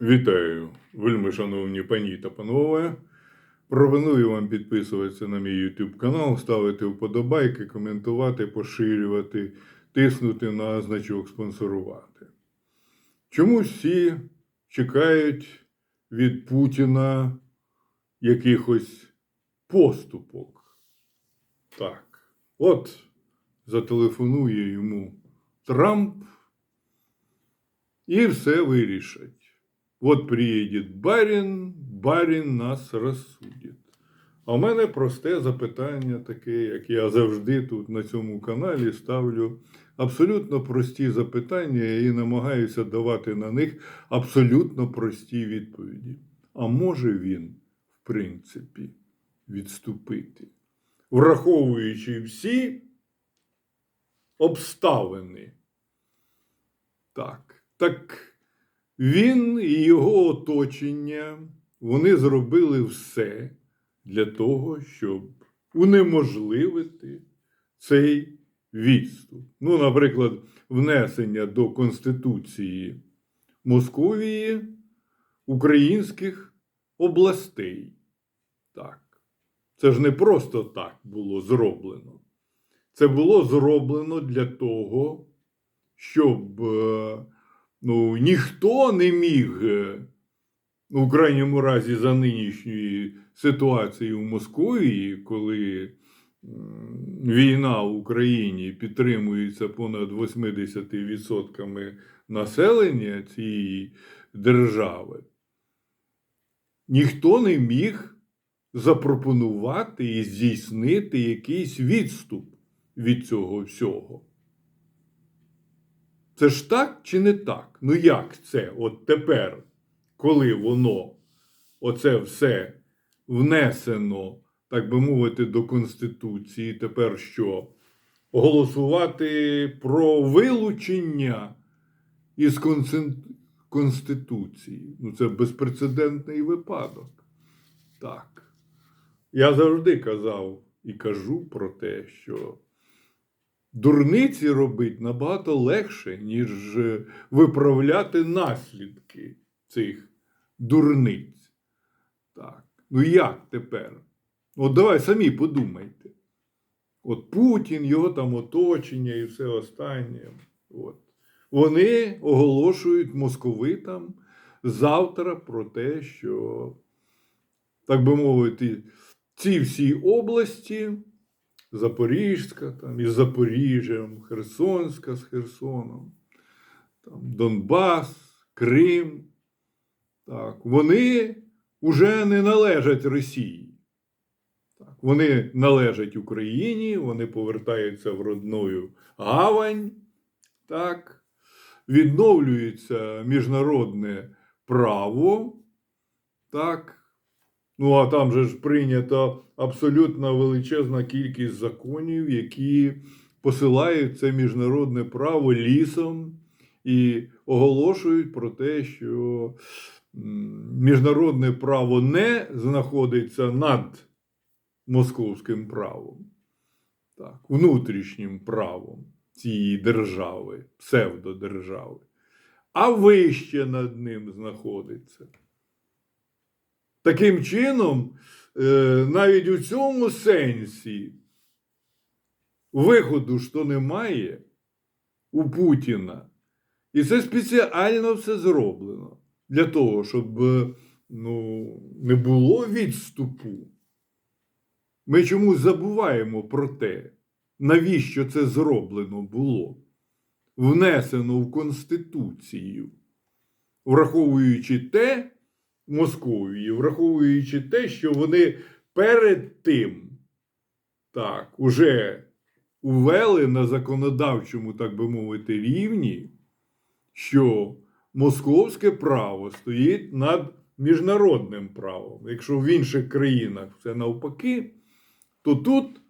Вітаю, вельми шановні пані та панове. Пропоную вам підписуватися на мій YouTube канал, ставити вподобайки, коментувати, поширювати, тиснути на значок спонсорувати. Чому всі чекають від Путіна якихось поступок? Так, от зателефонує йому Трамп і все вирішать. Вот приедет барин, барин нас розсудить. А в мене просте запитання таке, як я завжди тут на цьому каналі ставлю абсолютно прості запитання і намагаюся давати на них абсолютно прості відповіді. А може він, в принципі, відступити, враховуючи всі обставини. Так, так. Він і його оточення вони зробили все для того, щоб унеможливити цей відступ. Ну, наприклад, внесення до Конституції Московії українських областей. Так. Це ж не просто так було зроблено. Це було зроблено для того, щоб. Ну, ніхто не міг, е, ну, в крайньому разі, за нинішньої ситуації в Московії, коли війна в Україні підтримується понад 80% населення цієї держави, ніхто не міг запропонувати і здійснити якийсь відступ від цього всього. Це ж так чи не так? Ну як це? От тепер, коли воно, оце все внесено, так би мовити, до Конституції, тепер що? Голосувати про вилучення із Конституції. Ну, це безпрецедентний випадок. Так. Я завжди казав і кажу про те, що дурниці робити набагато легше, ніж е, виправляти наслідки цих дурниць. Так. Ну як тепер? От давай самі подумайте. От Путін, його там оточення і все останнє. От. Вони оголошують московитам завтра про те, що, так би мовити, ці всі області. Запорізька там, із Запоріжжям, Херсонська з Херсоном, там, Донбас, Крим. Так, вони вже не належать Росії. Так, вони належать Україні, вони повертаються в родною гавань. Так, відновлюється міжнародне право. Так, Ну, а там же ж прийнята абсолютно величезна кількість законів, які посилають це міжнародне право лісом і оголошують про те, що міжнародне право не знаходиться над московським правом, так, внутрішнім правом цієї держави, псевдодержави, а вище над ним знаходиться. Таким чином, е, навіть у цьому сенсі виходу то немає у Путіна. І це спеціально все зроблено для того, щоб е, ну, не було відступу. Ми чомусь забуваємо про те, навіщо це зроблено було, внесено в Конституцію, враховуючи те, Московії, враховуючи те, що вони перед тим так, уже увели на законодавчому, так би мовити, рівні, що московське право стоїть над міжнародним правом. Якщо в інших країнах все навпаки, то тут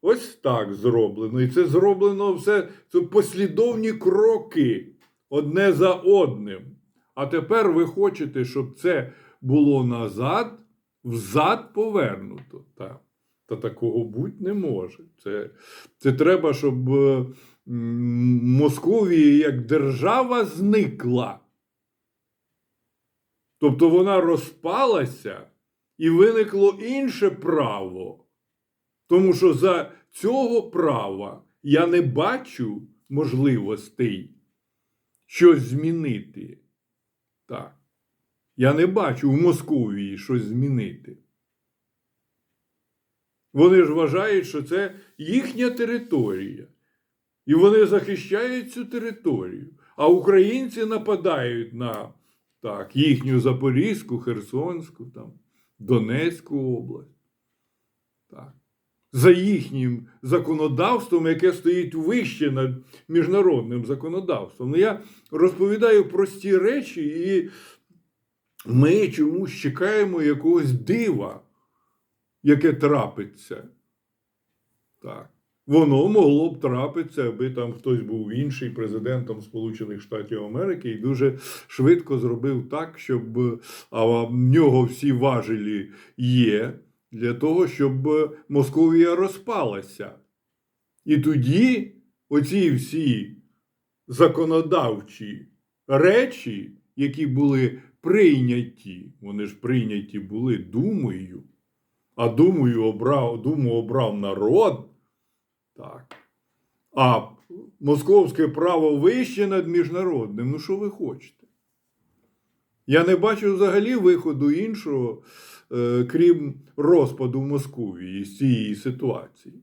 ось так зроблено. І це зроблено все це послідовні кроки одне за одним. А тепер ви хочете, щоб це було назад, взад повернуто. Та, та такого бути не може. Це, це треба, щоб е, Московія як держава зникла. Тобто вона розпалася і виникло інше право. Тому що за цього права я не бачу можливостей щось змінити. Так. Я не бачу в Московії щось змінити. Вони ж вважають, що це їхня територія. І вони захищають цю територію. А українці нападають на так, їхню Запорізьку, Херсонську, там, Донецьку область. Так. За їхнім законодавством, яке стоїть вище над міжнародним законодавством. Ну, я розповідаю прості речі, і ми чомусь чекаємо якогось дива, яке трапиться. Так. Воно могло б трапитися, аби там хтось був інший президентом Сполучених Штатів Америки і дуже швидко зробив так, щоб а в нього всі важелі є для того, щоб Московія розпалася. І тоді оці всі законодавчі речі, які були прийняті, вони ж прийняті були думою, а думою обрав, думу обрав народ. Так. А московське право вище над міжнародним. Ну, що ви хочете? Я не бачу взагалі виходу іншого, е, крім розпаду Московії з цієї ситуації.